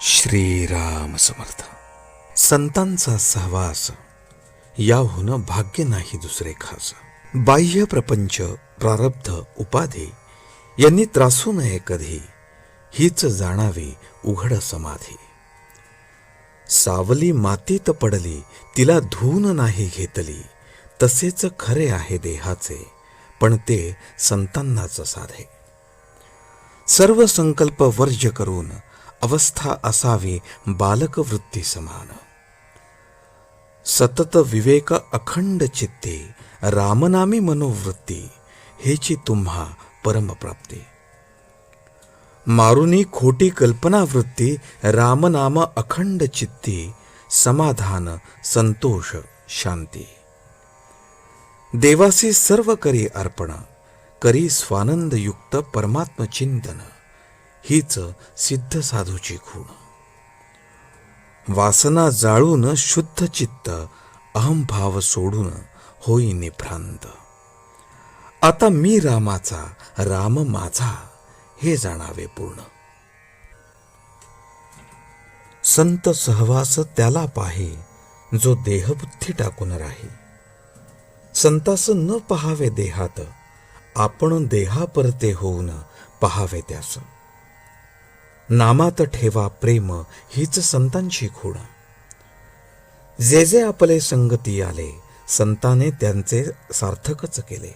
श्रीराम समर्थ. संतांचा सहवास. याहून भाग्य नाही दुसरे खास. बाह्य प्रपंच प्रारब्ध उपाधी यांनी त्रासू नये कधी. हीच जाणावी उघड समाधी. सावली मातीत पडली तिला धून नाही घेतली. तसेच खरे आहे देहाचे पण ते संतांनाच साधे. सर्व संकल्प वर्ज करून अवस्था असावी बालक वृत्ती समान. सतत विवेक अखंड चित्ते रामनामी मनोवृत्ती हेची तुम्हा परमप्राप्ती. मारुनी खोटी कल्पना वृत्ती रामनाम अखंड चित्ती समाधान संतोष शांती. देवासी सर्व करी अर्पण करी स्वानंद युक्त परमात्म चिंतन हीच सिद्ध साधूची खूण. वासना जाळून शुद्ध चित्त अहंभाव सोडून होई निभ्रांत. आता मी रामाचा राम माझा हे जाणावे पूर्ण. संत सहवास त्याला पाहे जो देहबुद्धी टाकून राही. संतास न पहावे देहात आपण देहापरते होऊन पहावे त्यास. नामात ठेवा प्रेम हीच संतांची खूण. जे जे आपले संगती आले संताने त्यांचे सार्थकच केले.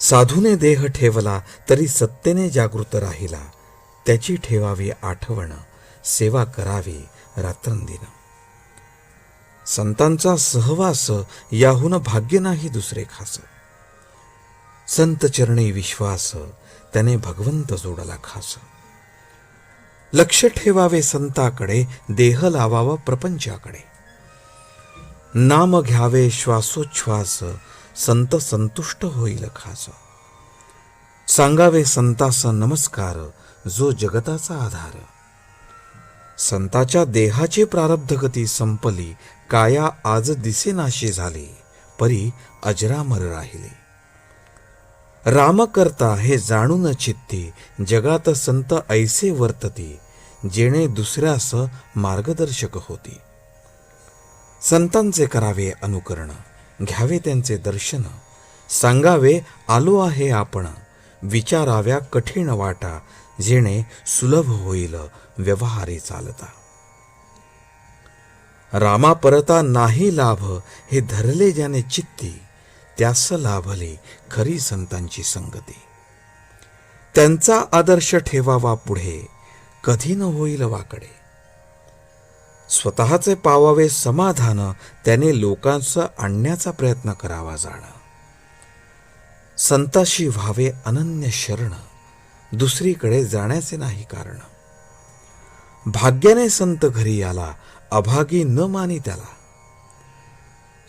साधूने देह ठेवला तरी सत्तेने जागृत राहिला. त्याची ठेवावी आठवण सेवा करावी रात्रंदिन. संतांचा सहवास याहून भाग्य नाही दुसरे खास. संत चरणी विश्वास त्याने भगवंत जोडला खास. लक्ष ठेवावे संताकडे देह लावावा प्रपंचाकडे. नाम घ्यावे श्वासोच्छ्वास संत संतुष्ट होईल खास. सांगावे संतास नमस्कार जो जगताचा आधार. संताच्या देहाची प्रारब्ध गती संपली काया आज दिसेनाशी झाली परी अजरामर राहिले. रामकर्ता हे जाणून चित्ती जगात संत ऐसे वर्तती जेणे दुसऱ्यास मार्गदर्शक होती. संतांचे करावे अनुकरण घ्यावे त्यांचे दर्शन सांगावे आलो आहे आपण विचाराव्या कठीण वाटा जेणे सुलभ होईल व्यवहारी चालता. रामा परता नाही लाभ हे धरले ज्याने चित्ती त्यास लाभले खरी संतांची संगती. त्यांचा आदर्श ठेवावा पुढे कधी न होईल वाकडे. स्वतःचे पावावे समाधान त्याने लोकांचं आणण्याचा प्रयत्न करावा जाण. संताशी व्हावे अनन्य शरण दुसरीकडे जाण्याचे नाही कारण. भाग्याने संत घरी आला अभागी न मानी त्याला.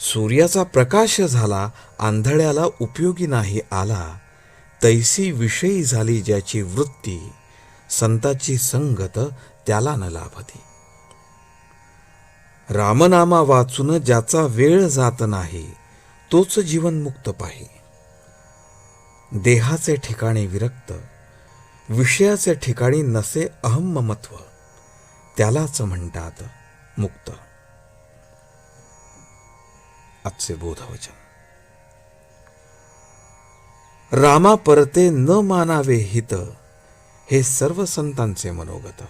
सूर्याचा प्रकाश झाला आंधळ्याला उपयोगी नाही आला. तैसी विषयी झाली ज्याची वृत्ती संताची संगत त्याला न लाभती. रामनामा वाचून ज्याचा वेळ जात नाही तोच जीवनमुक्त पाही. देहाचे ठिकाणी विरक्त विषयाचे ठिकाणी नसे अहम ममत्व त्यालाच म्हणतात मुक्त. आजचे बोधवचन. रामा परते न मानावे हित हे सर्व संतांचे मनोगत.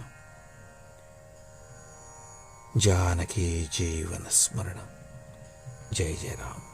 जानकी जीवन स्मरण. जय जय राम